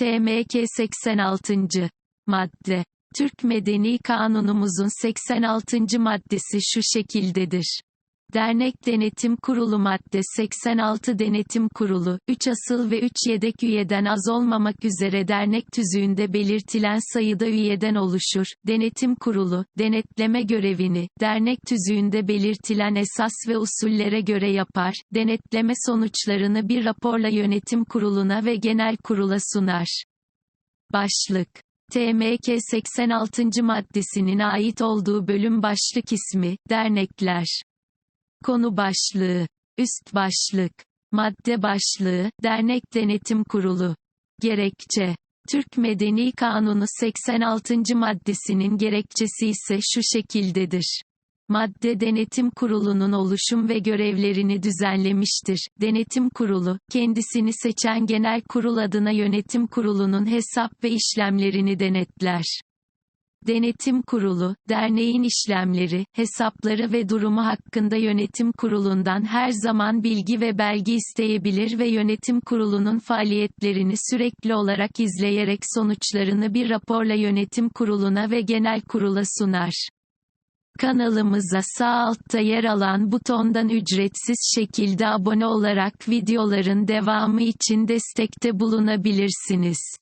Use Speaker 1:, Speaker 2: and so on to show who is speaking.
Speaker 1: TMK 86. Madde. Türk Medeni Kanunumuzun 86. maddesi şu şekildedir. Dernek Denetim Kurulu Madde 86 Denetim Kurulu, 3 asıl ve 3 yedek üyeden az olmamak üzere dernek tüzüğünde belirtilen sayıda üyeden oluşur. Denetim Kurulu, denetleme görevini, dernek tüzüğünde belirtilen esas ve usullere göre yapar, denetleme sonuçlarını bir raporla yönetim kuruluna ve genel kurula sunar. Başlık TMK 86. maddesinin ait olduğu bölüm başlık ismi, dernekler. Konu başlığı, üst başlık, madde başlığı, dernek denetim kurulu. Gerekçe, Türk Medeni Kanunu 86. maddesinin gerekçesi ise şu şekildedir. Madde Denetim Kurulu'nun oluşum ve görevlerini düzenlemiştir. Denetim Kurulu, kendisini seçen genel kurul adına yönetim kurulunun hesap ve işlemlerini denetler. Denetim Kurulu, derneğin işlemleri, hesapları ve durumu hakkında yönetim kurulundan her zaman bilgi ve belge isteyebilir ve yönetim kurulunun faaliyetlerini sürekli olarak izleyerek sonuçlarını bir raporla yönetim kuruluna ve genel kurula sunar. Kanalımıza sağ altta yer alan butondan ücretsiz şekilde abone olarak videoların devamı için destekte bulunabilirsiniz.